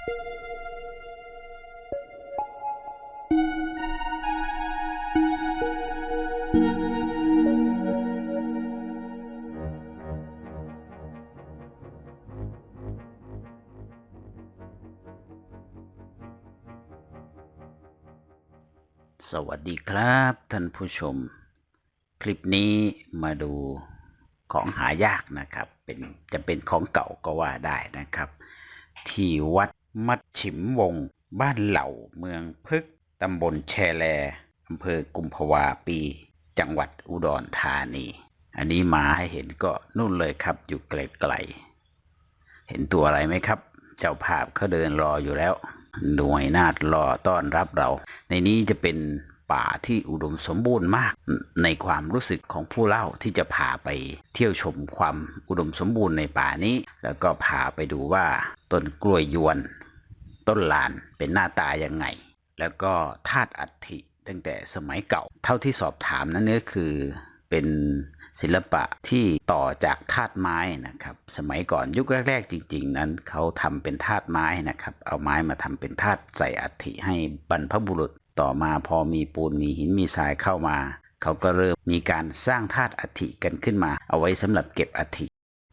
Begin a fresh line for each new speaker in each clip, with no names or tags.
สวัสดีครับท่านผู้ชม คลิปนี้มาดูของหายากนะครับ เป็นจะเป็นของเก่าก็ว่าได้นะครับ ที่วัด มัดฉิมวง บ้านเหล่าเมืองพึกตำบลแชแลอำเภอกุมภาวาปี จังหวัดอุดรธานี อันนี้มาให้เห็นก็นู่นเลยครับ อยู่ไกลๆ เห็นตัวอะไรไหมครับ เจ้าภาพเขาเดินรออยู่แล้ว หน่วยนาฏรอต้อนรับเรา ในนี้จะเป็นป่าที่อุดมสมบูรณ์มาก ในความรู้สึกของผู้เล่าที่จะพาไปเที่ยวชมความอุดมสมบูรณ์ในป่านี้ แล้วก็พาไปดูว่าต้นกล้วยยวน ต้นลานเป็นหน้าตายังไง แล้วก็ธาตุอัฐิตั้งแต่สมัยเก่า เท่าที่สอบถามนั้นก็คือเป็นศิลปะที่ต่อจากธาตุไม้นะครับ สมัยก่อนยุคแรก ๆ จริง ๆ นั้นเขาทำเป็นธาตุไม้นะครับ เอาไม้มาทำเป็นธาตุใส่อัฐิให้บรรพบุรุษต่อมาพอมีปูนมีหินมีทรายเข้ามา เขาก็เริ่มมีการสร้างธาตุอัฐิกันขึ้นมา เอาไว้สำหรับเก็บอัฐิ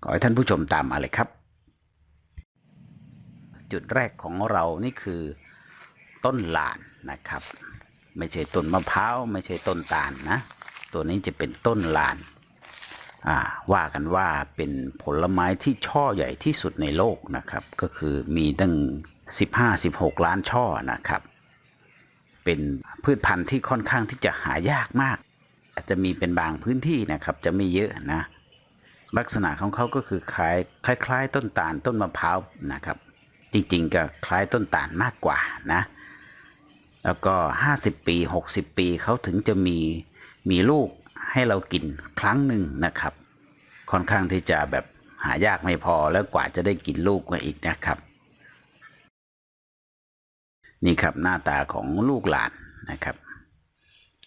ขอให้ท่านผู้ชมตามมาเลยครับ จุดแรกของเรานี่คือต้นลานนะครับ ไม่ใช่ต้นมะพร้าวไม่ใช่ต้นตาลนะ ตัวนี้จะเป็นต้นลานว่ากันว่าเป็นผลไม้ที่ช่อใหญ่ที่สุดในโลกนะครับ ก็คือมีตั้ง 15-16 ล้านช่อนะครับ เป็นพืชพันธุ์ที่ค่อนข้างที่จะหายากมาก อาจจะมีเป็นบางพื้นที่นะครับ จะไม่เยอะนะ ลักษณะของเขาก็คือคล้ายคล้าย ๆ ต้นตาลต้นมะพร้าวนะครับ จริงๆก็คล้ายต้นตาลมากกว่านะ แล้วก็ 50 ปี 60 ปีเขาถึงจะมีมีลูกให้เรากินครั้งหนึ่งนะครับ ค่อนข้างที่จะแบบหายากไม่พอแล้วกว่าจะได้กินลูกมาอีกนะครับ นี่ครับหน้าตาของลูกหลานนะครับ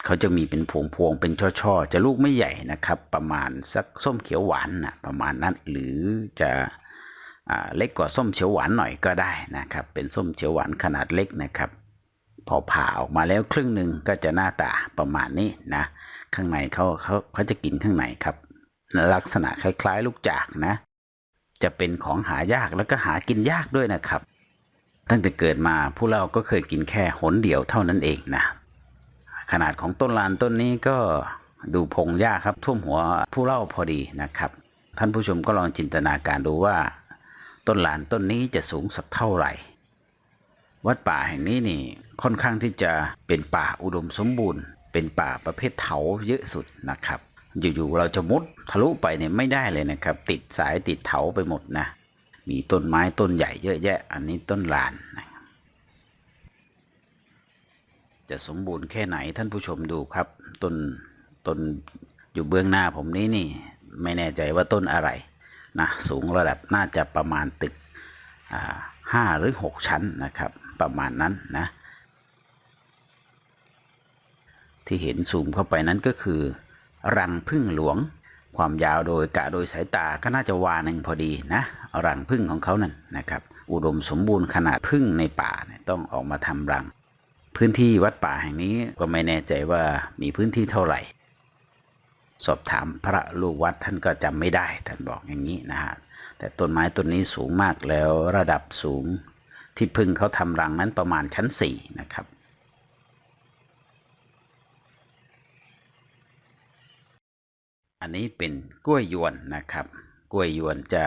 เขาจะมีเป็นพวงพวงๆเป็นช่อๆ จะลูกไม่ใหญ่นะครับ ประมาณสักส้มเขียวหวานนะประมาณนั้นหรือจะ เล็กกว่าส้มเขียวหวานหน่อยก็ได้นะครับ เป็นส้มเขียวหวานขนาดเล็กนะครับ พอผ่าออกมาแล้วครึ่งหนึ่งก็จะหน้าตาประมาณนี้นะข้างในเขาเขาเขาจะกินข้างในครับ ลักษณะคล้าย ๆ ลูกจากนะ จะเป็นของหายากแล้วก็หากินยากด้วยนะครับ ตั้งแต่เกิดมาผู้เราก็เคยกินแค่หนเดียวเท่านั้นเองนะ ขนาดของต้นลานต้นนี้ก็ดูพงหญ้าครับท่วมหัวผู้เล่าพอดีนะครับ ท่านผู้ชมก็ลองจินตนาการดูว่า ต้นหลานต้นนี้จะสูงสักเท่าไหร่ วัดป่าแห่งนี้นี่ค่อนข้างที่จะเป็นป่าอุดมสมบูรณ์ เป็นป่าประเภทเถาเยอะสุดนะครับ อยู่ๆเราจะมุดทะลุไปเนี่ยไม่ได้เลยนะครับ ติดสายติดเถาไปหมดนะ มีต้นไม้ต้นใหญ่เยอะแยะ อันนี้ต้นลานนะจะสมบูรณ์แค่ไหนท่านผู้ชมดูครับ ต้นต้นอยู่เบื้องหน้าผมนี้นี่ ไม่แน่ใจว่าต้นอะไร นะสูงระดับน่าจะประมาณตึกอ่าห้าหรือหกชั้นนะครับประมาณนั้นนะที่เห็นซูมเข้าไปนั้นก็คือ รังพึ่งหลวง ความยาวโดยกะโดยสายตาก็น่าจะวาหนึ่งพอดีนะรังพึ่งของเขานั่นนะครับอุดมสมบูรณ์ขนาดพึ่งในป่าต้องออกมาทำรัง พื้นที่วัดป่าแห่งนี้ก็ไม่แน่ใจว่ามีพื้นที่เท่าไหร่ สอบถามพระลูกวัดท่านก็จำไม่ได้ ท่านบอกอย่างนี้นะฮะแต่ต้นไม้ต้นนี้สูงมากแล้วระดับสูงที่พึ่งเขาทำรังนั้นประมาณชั้นสี่นะครับอันนี้เป็นกล้วยยวนนะครับ กล้วยยวนจะ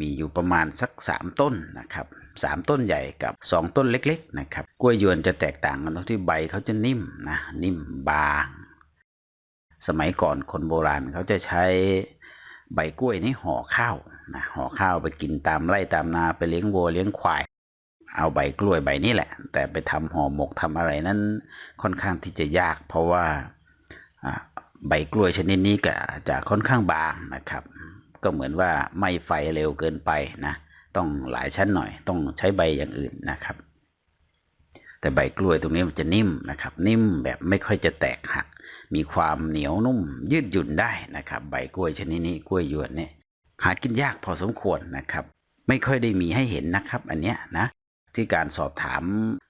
มีอยู่ประมาณสักสามต้นนะครับสามต้นใหญ่กับสองต้นเล็ก ๆ นะครับ กล้วยยวนจะแตกต่างกันตรงที่ใบเขาจะนิ่มนะนิ่มบาง สมัยก่อนคนโบราณเขาจะใช้ใบกล้วยนี่ห่อข้าวนะห่อข้าวไปกินตามไร่ตามนาไปเลี้ยงวัวเลี้ยงควาย เอาใบกล้วยใบนี้แหละ แต่ไปทำห่อหมกทำอะไรนั้นค่อนข้างที่จะยาก เพราะว่าอ่าใบกล้วยชนิดนี้ก็จะค่อนข้างบางนะครับ ก็เหมือนว่าไม่ไฟเร็วเกินไปนะต้องหลายชั้นหน่อย ต้องใช้ใบอย่างอื่นนะครับ แต่ใบกล้วยตรงนี้มันจะนิ่มนะครับ นิ่มแบบไม่ค่อยจะแตกหัก มีความเหนียวนุ่มยืดหยุ่นได้นะครับ ใบกล้วยชนิดนี้กล้วยหยวนเนี่ยหากินยากพอสมควรนะครับ ไม่ค่อยได้มีให้เห็นนะครับ อันเนี้ยนะที่การสอบถาม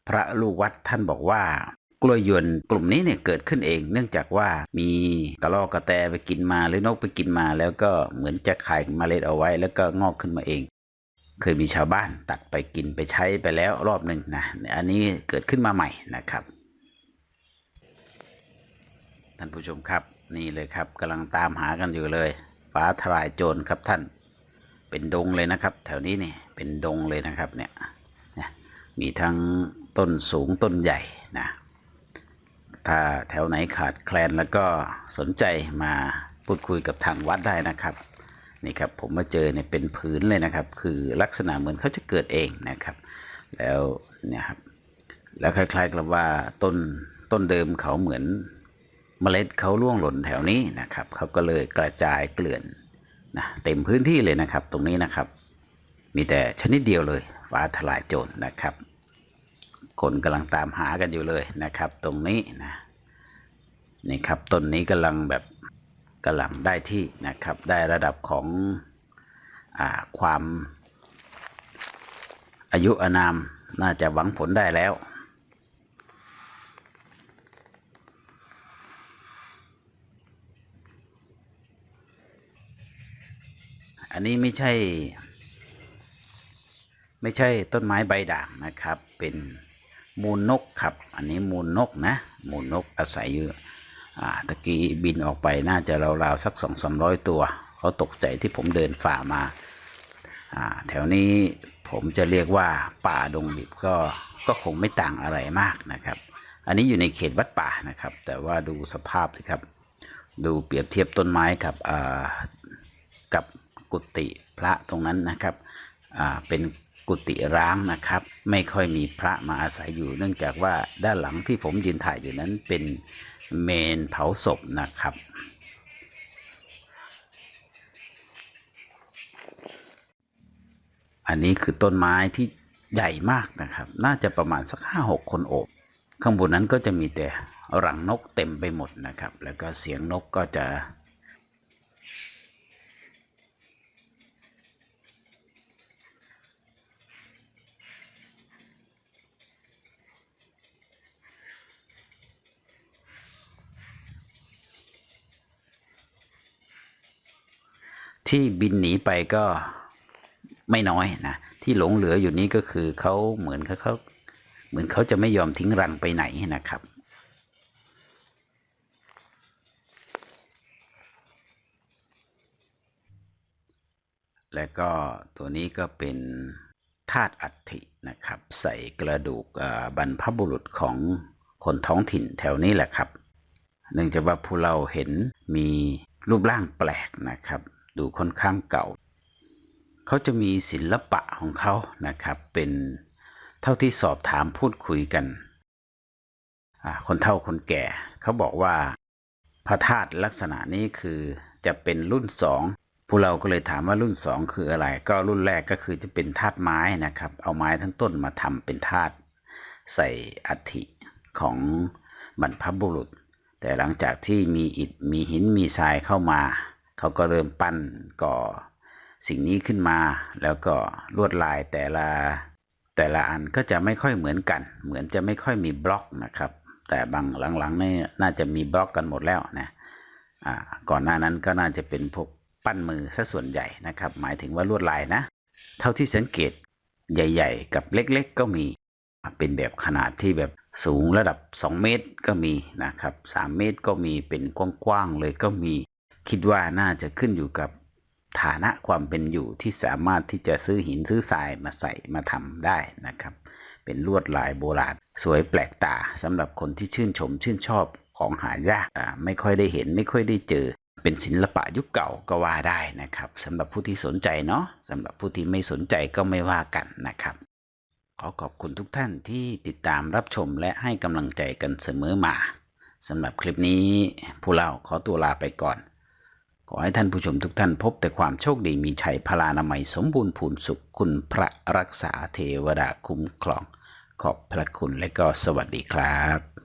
พระลูกวัดท่านบอกว่ากล้วยยวนกลุ่มนี้เนี่ยเกิดขึ้นเอง เนื่องจากว่ามีกระรอกกระแตไปกินมาหรือนกไปกินมา แล้วก็เหมือนจะไข่เมล็ดเอาไว้ แล้วก็งอกขึ้นมาเอง เคยมีชาวบ้านตัดไปกินไปใช้ไปแล้วรอบหนึ่งนะอันนี้เกิดขึ้นมาใหม่นะครับ ท่านผู้ชมครับ นี่เลยครับกำลังตามหากันอยู่เลย ฟ้าทลายโจรครับท่าน เป็นดงเลยนะครับ แถวนี้นี่เป็นดงเลยนะครับเนี่ยมีทั้งต้นสูงต้นใหญ่นะถ้าแถวไหนขาดแคลนแล้วก็สนใจมาพูดคุยกับทางวัดได้นะครับนี่ครับผมมาเจอเนี่ยเป็นผืนเลยนะครับ คือลักษณะเหมือนเขาจะเกิดเองนะครับ แล้วเนี่ยครับแล้วคล้ายๆกับว่าต้นต้นเดิมเขาเหมือน เมล็ดเขาร่วงหล่นแถวนี้นะครับเขาก็เลยกระจายเกลื่อนนะเต็มพื้นที่เลยนะครับ ตรงนี้นะครับ มีแต่ชนิดเดียวเลยฟ้าทลายโจรนะครับ คนกำลังตามหากันอยู่เลยนะครับ ตรงนี้นะนี่ครับต้นนี้กำลังแบบกำลังได้ที่นะครับ ได้ระดับของอความอายุอานามน่าจะหวังผลได้แล้ว อันนี้ไม่ใช่ ไม่ใช่ต้นไม้ใบด่างนะครับ เป็นมูลนกครับ อันนี้มูลนกนะมูลนกอาศัยอยู่อ่าตะกี้บินออกไปน่าจะราวๆสักสองสามร้อยตัว เขาตกใจที่ผมเดินฝ่ามาอ่าแถวนี้ผมจะเรียกว่าป่าดงดิบก็ก็คงไม่ต่างอะไรมากนะครับ อันนี้อยู่ในเขตวัดป่านะครับ แต่ว่าดูสภาพสิครับ ดูเปรียบเทียบต้นไม้กับอ่ากับ กุฏิพระตรงนั้นนะครับเป็นกุฏิร้างนะครับ ไม่ค่อยมีพระมาอาศัยอยู่ เนื่องจากว่าด้านหลังที่ผมยืนถ่ายอยู่นั้นเป็นเมนเผาศพนะครับอันนี้คือต้นไม้ที่ใหญ่มากนะครับ น่าจะประมาณสักห้าหกคนโอบ ข้างบนนั้นก็จะมีแต่รังนกเต็มไปหมดนะครับ แล้วก็เสียงนกก็จะ ที่บินหนีไปก็ไม่น้อยนะที่หลงเหลืออยู่นี้ก็คือเขาเหมือนเขาเขาเหมือนเขาจะไม่ยอมทิ้งรังไปไหนนะครับ และก็ตัวนี้ก็เป็นธาตุอัฐินะครับ ใส่กระดูกบรรพบุรุษของคนท้องถิ่นแถวนี้แหละครับ เนื่องจากว่าผู้เราเห็นมีรูปร่างแปลกนะครับ ดูค่อนข้างเก่า เขาจะมีศิลปะของเขานะครับ เป็นเท่าที่สอบถามพูดคุยกันคนเฒ่าคนแก่ เขาบอกว่าพระธาตุลักษณะนี้คือจะเป็นรุ่นสองผู้เราก็เลยถามว่ารุ่นสองคืออะไร ก็รุ่นแรกก็คือจะเป็นธาตุไม้นะครับ เอาไม้ทั้งต้นมาทำเป็นธาตุใส่อัฐิของบรรพบุรุษ แต่หลังจากที่มีอิฐมีหินมีทรายเข้ามา เขาก็เริ่มปั้นก่อสิ่งนี้ขึ้นมา แล้วก็ลวดลายแต่ละแต่ละอันก็จะไม่ค่อยเหมือนกัน เหมือนจะไม่ค่อยมีบล็อกนะครับ แต่บางหลังๆนี่น่าจะมีบล็อกกันหมดแล้วนะก่อนหน้านั้นก็น่าจะเป็นพวกปั้นมือซะส่วนใหญ่นะครับ หมายถึงว่าลวดลายนะ เท่าที่สังเกตใหญ่ ๆ กับเล็กๆ ก็มีเป็นแบบขนาดที่แบบสูงระดับ 2 เมตรก็มีนะครับ 3 เมตรก็มีเป็นกว้างๆเลยก็มี คิดว่าน่าจะขึ้นอยู่กับฐานะความเป็นอยู่ที่สามารถที่จะซื้อหินซื้อทรายมาใส่มาทำได้นะครับ เป็นลวดลายโบราณ สวยแปลกตาสำหรับคนที่ชื่นชมชื่นชอบของหายากไม่ค่อยได้เห็นไม่ค่อยได้เจอ เป็นศิลปะยุคเก่าก็ว่าได้นะครับสำหรับผู้ที่สนใจเนาะสำหรับผู้ที่ไม่สนใจก็ไม่ว่ากันนะครับขอขอบคุณทุกท่านที่ติดตามรับชมและให้กำลังใจกันเสมอมาสำหรับคลิปนี้ผู้เล่าขอตัวลาไปก่อน ขอให้ท่านผู้ชมทุกท่านพบแต่ความโชคดีมีชัยพลานามัยสมบูรณ์ผุนสุขคุณพระรักษาเทวดาคุ้มครอง ขอบพระคุณและก็สวัสดีครับ